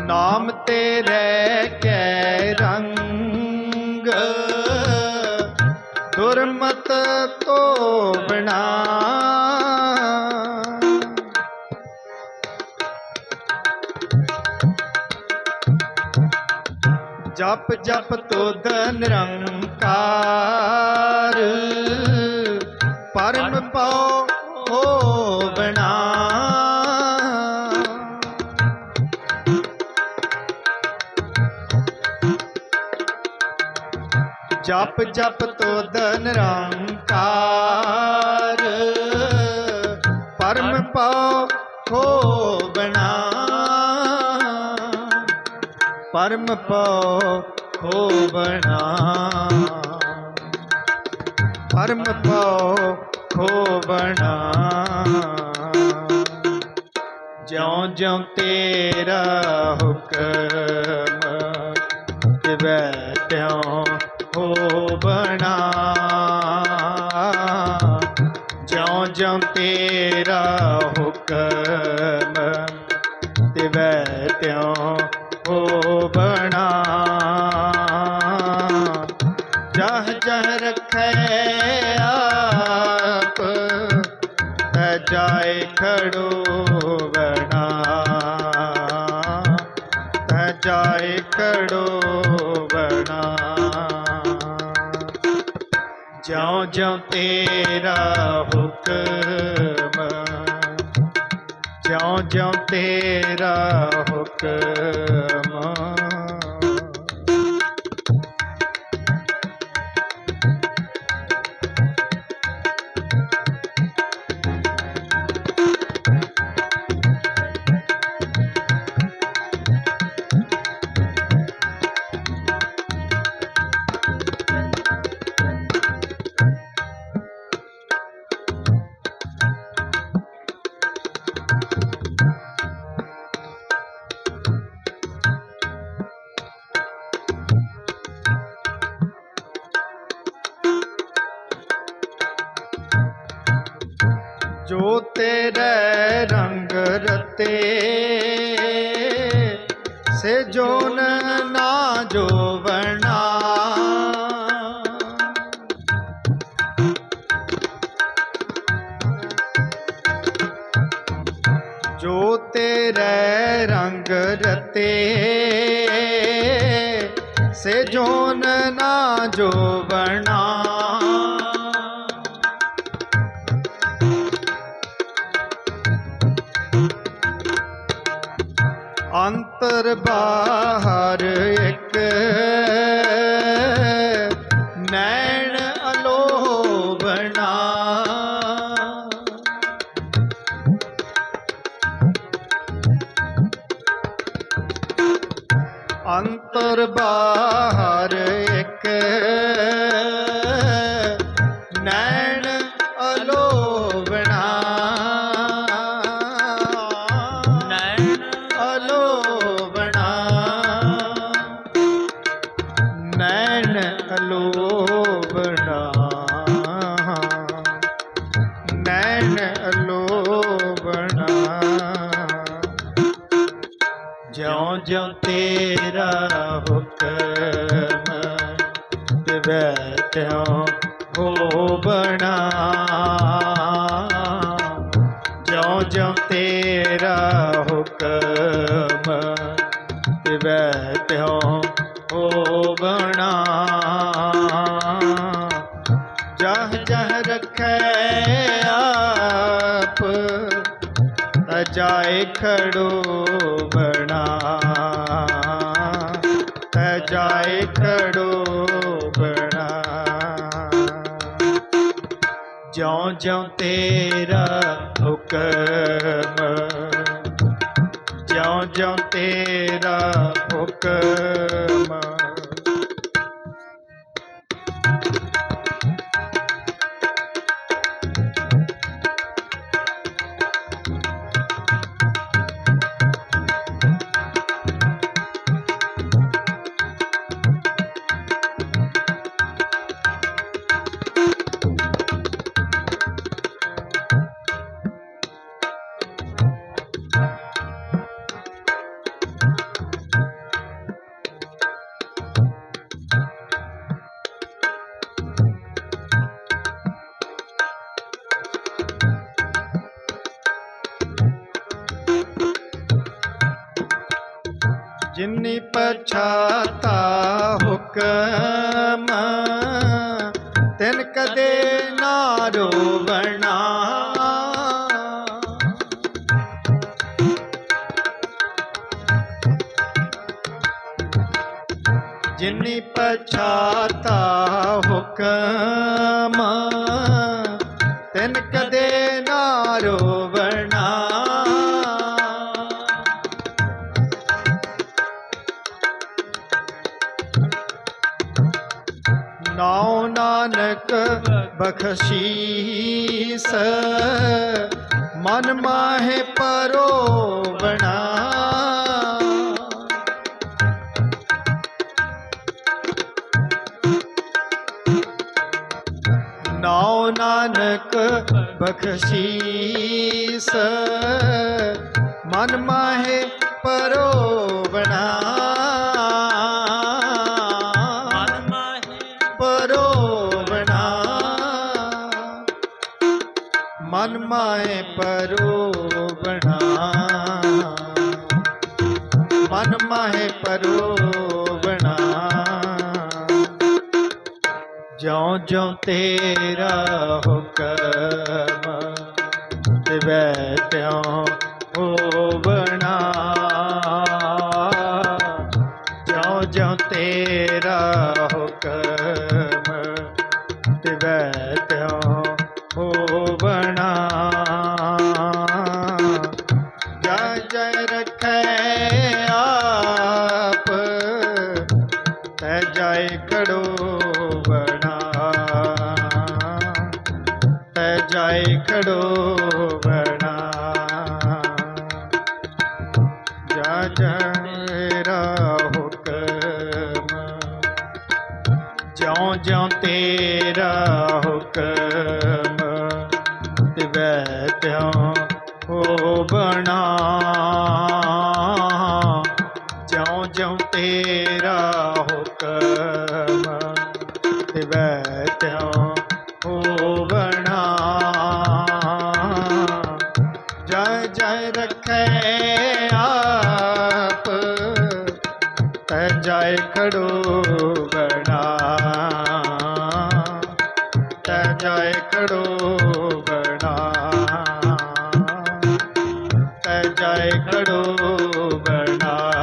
ਨਾਮ ਤੇਰੇ ਕੈ ਰੰਗ ਦੁਰਮਤ ਤੋ ਬਣਾ ਜਪ ਜਪ ਤੁਧ ਨਿਰੰਕਾਰ ਪਰਮ ਪਉ ਜਪ ਜਪ ਤੁਧ ਨਿਰੰਕਾਰ ਪਰਮ ਪਉ ਹੋਵਣਾ ਪਰਮ ਪਉ ਹੋਵਣਾ ਪਰਮ ਪਉ ਹੋਵਣਾ ਜਿਉ ਜਿਉ ਤੇਰਾ ਹੁਕਮ ਤਿਉ ਹੋਵਣਾ ਜਹ ਜਹ ਰਖੈ ਆਪ, ਤੈ ਜਾਏ ਖੜੋਵਣਾ ਤੈ ਜਾਏ ਖੜੋਵਣਾ ਜਿਉ ਜਿਉ ਤੇਰਾ ਹੁਕਮ, ਜਿਉ ਜਿਉ ਤੇਰਾ ਹੁਕਮ Shaka ਜੋ ਤੇਰੇ ਰੰਗ ਰਤੇ, ਸੇ ਜੋਨ ਨਾ ਜੋਵਣਾ। ਜੋ ਤੇਰੇ ਰੰਗ ਰਤੇ, ਸੇ ਜੋਨ ਨਾ ਜੋਵਣਾ। ਅੰਤਰ ਬਾਹਰ ਇੱਕ। ਨੈਣ ਅਲੋਭਨਾ ਅੰਤਰ ਬਾਹਰ ਨੈਣ ਅਲੋਭਣਾ। ਨੈਣ ਅਲੋਭਣਾ। ਜਿਉ ਜਿਉ ਤੇਰਾ ਹੁਕਮ ਤਿਵੈ ਤਿਉ ਹੋਵਣਾ ਜਿਉ ਜਿਉ ਤੇਰਾ ਹੁਕਮ ਜਾਏ ਖੜੋ ਬਣਾ। ਅਜਾਏ ਖੜੋ ਬਣਾ। ਜਿਉ ਜਿਉ ਤੇਰਾ ਹੁਕਮ ਜਿਉ ਜਿਉ ਤੇਰਾ ਹੁਕਮ ਜਿਨੀ ਪਛਾਤਾ ਹੁਕਮ ਤਿਨ ਕਦੇ ਨਾ ਰੋਵਣਾ। ਜਿਨੀ ਪਛਾਤਾ ਹੁਕਮ ਤਿਨ ਬਖਸ਼ੀਸ। ਮਨ ਮਾਹੇ ਪਰੋਵਣਾ। ਨਾਉ ਨਾਨਕ ਬਖਸ਼ੀਸ। ਮਨ ਮਾਹੇ ਪਰੋ ਮਾਏ ਪਰੋਵਣਾ। ਮਨ ਮਾਏ ਪਰੋਵਣਾ। ਜਿਉ ਜਿਉ ਤੇਰਾ ਹੁਕਮ ਤਿਵੈ ਤਿਉ ਹੋਵਣਾ। ਜਿਉ ਜਿਉ ਤੇਰਾ ਜਾਏ ਖੜੋ ਬਣਾ। ਜਾ ਜਰਾ ਹੁਕਮ। ਜਿਉ ਜਿਉ ਤੇਰਾ ਹੁਕਮ ਤਿਵੈ ਤਿਉ ਹੋ ਰਖੈ ਆਪ ਤੈ ਜਾਏ ਖੜੋ ਬਣਾ ਤੈ ਜਾਏ ਖੜੋ ਬਣਾ ਤੈ ਜਾਏ ਖੜੋ ਬਣਾ